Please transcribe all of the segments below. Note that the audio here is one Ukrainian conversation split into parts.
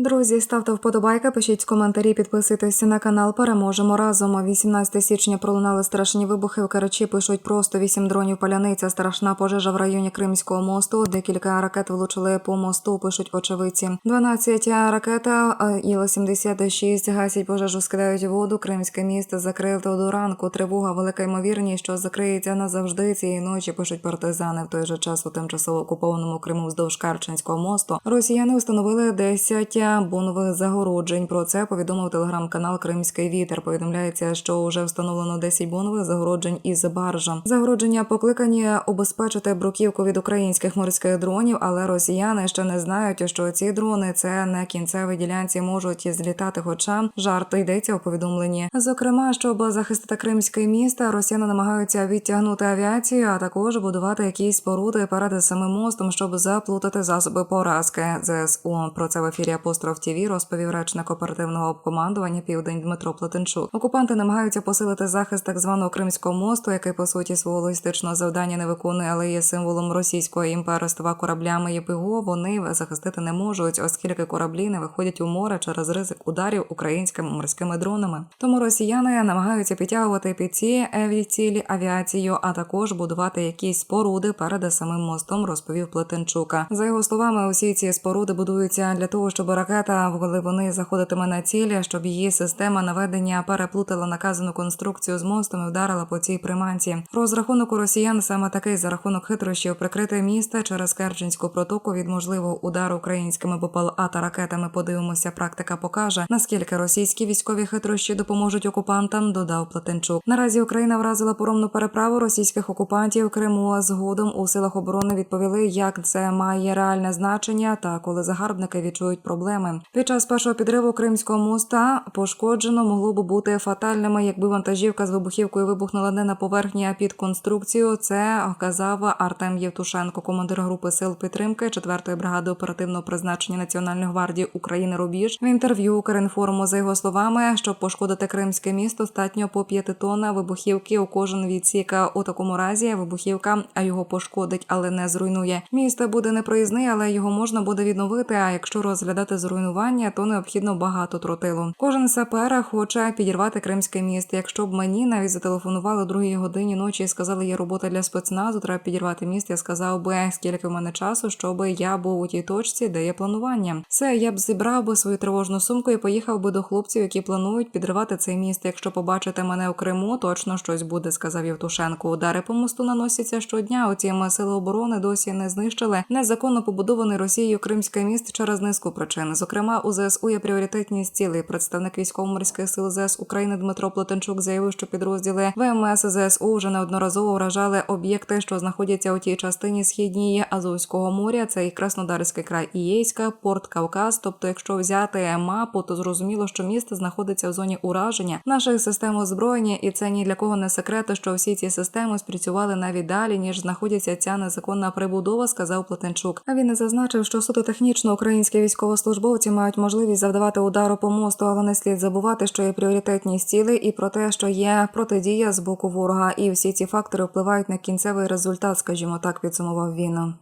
Друзі, ставте вподобайки, пишіть коментарі, підписуйтесь на канал. Переможемо разом. 18 січня пролунали страшні вибухи. В Карачі пишуть просто 8 дронів паляниця. Страшна пожежа в районі Кримського мосту. Декілька ракет влучили по мосту. Пишуть очевидці. 12 ракет Іл-76 гасять пожежу, скидають воду. Кримське місто закрито до ранку. Тривога, велика ймовірність, що закриється назавжди цієї ночі. Пишуть партизани. В той же час у тимчасово окупованому Криму вздовж Карченського мосту. Росіяни встановили 10 бонових загороджень. Про це повідомив телеграм-канал Кримський вітер. Повідомляється, що вже встановлено 10 бонових загороджень із баржа. Загородження покликані обезпечити бруківку від українських морських дронів, але росіяни ще не знають, що ці дрони це на кінцевій ділянці можуть злітати. Хоча жарт йдеться у повідомленні. Зокрема, щоб захистити кримське місто, росіяни намагаються відтягнути авіацію, а також будувати якісь споруди перед самим мостом, щоб заплутати засоби поразки. ЗСУ про це в ефірі Апостроф ТІВІ розповів речник оперативного командування Південь Дмитро Плетенчук. Окупанти намагаються посилити захист так званого Кримського мосту, який по суті свого логістичного завдання не виконує, але є символом російського імперства кораблями ЄПГО. Вони захистити не можуть, оскільки кораблі не виходять у море через ризик ударів українськими морськими дронами. Тому росіяни намагаються підтягувати під ці цілі авіацію, а також будувати якісь споруди перед самим мостом. Розповів Плетенчука. За його словами, усі ці споруди будуються для того, щоб ракета, коли вони заходитиме на цілі, щоб її система наведення переплутала наказану конструкцію з мостом і вдарила по цій приманці. Розрахунок у росіян саме такий за рахунок хитрощів прикрити місто через Керченську протоку від можливого удару українськими БПЛА та ракетами. Подивимося, практика покаже наскільки російські військові хитрощі допоможуть окупантам. Додав Платенчук. Наразі Україна вразила поромну переправу російських окупантів Криму. А Згодом у силах оборони відповіли, як це має реальне значення, та коли загарбники відчують проблеми. Під час першого підриву Кримського моста пошкоджено могло б бути фатальними, якби вантажівка з вибухівкою вибухнула не на поверхні, а під конструкцію. Це казав Артем Євтушенко, командир групи сил підтримки 4-ї бригади оперативного призначення Національної гвардії України Рубіж в інтерв'ю Укрінформу за його словами, щоб пошкодити кримське місто, статньо по 5 тонна вибухівки у кожен відсік. У такому разі вибухівка його пошкодить, але не зруйнує. Місто буде непроїзний, але його можна буде відновити. А якщо розглядати зруйнування, то необхідно багато тротилу. Кожен сапер хоче підірвати кримське місто. Якщо б мені навіть зателефонували другій годині ночі і сказали, є робота для спецназу, треба підірвати місто. Я сказав би, скільки в мене часу, щоб я був у тій точці, де є планування. Все, я б зібрав би свою тривожну сумку і поїхав би до хлопців, які планують підривати цей міст. Якщо побачите мене у Криму, точно щось буде, сказав Євтушенко. Удари по мосту наносяться щодня. Утім, сили оборони досі не знищили незаконно побудований Росією Кримське міст через низку причин. Зокрема, у ЗСУ є пріоритетність цілей. Представник військово-морських сил ЗС України Дмитро Плотенчук заявив, що підрозділи ВМС ЗСУ вже неодноразово вражали об'єкти, що знаходяться у тій частині східній Азовського моря. Це і Краснодарський край і Єйська, порт Кавказ. Тобто, якщо взяти мапу, то зрозуміло, що місто знаходиться в зоні ураження наших систем озброєння, і це ні для кого не секрет, що всі ці системи спрацювали навіть далі, ніж знаходиться ця незаконна прибудова, сказав Платенчук. А він не зазначив, що суто технічно українські військовослужбовці мають можливість завдавати удару по мосту, але не слід забувати, що є пріоритетність цілей і про те, що є протидія з боку ворога, і всі ці фактори впливають на кінцевий результат, скажімо так, підсумував він.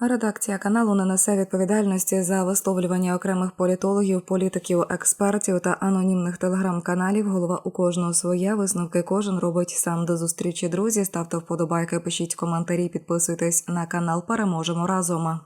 Редакція каналу не несе відповідальності за висловлювання окремих політологів, політиків, експертів та анонімних телеграм-каналів. Голова у кожного своє висновки кожен робить сам до зустрічі. Друзі, ставте вподобайки, пишіть коментарі, підписуйтесь на канал. Переможемо разом.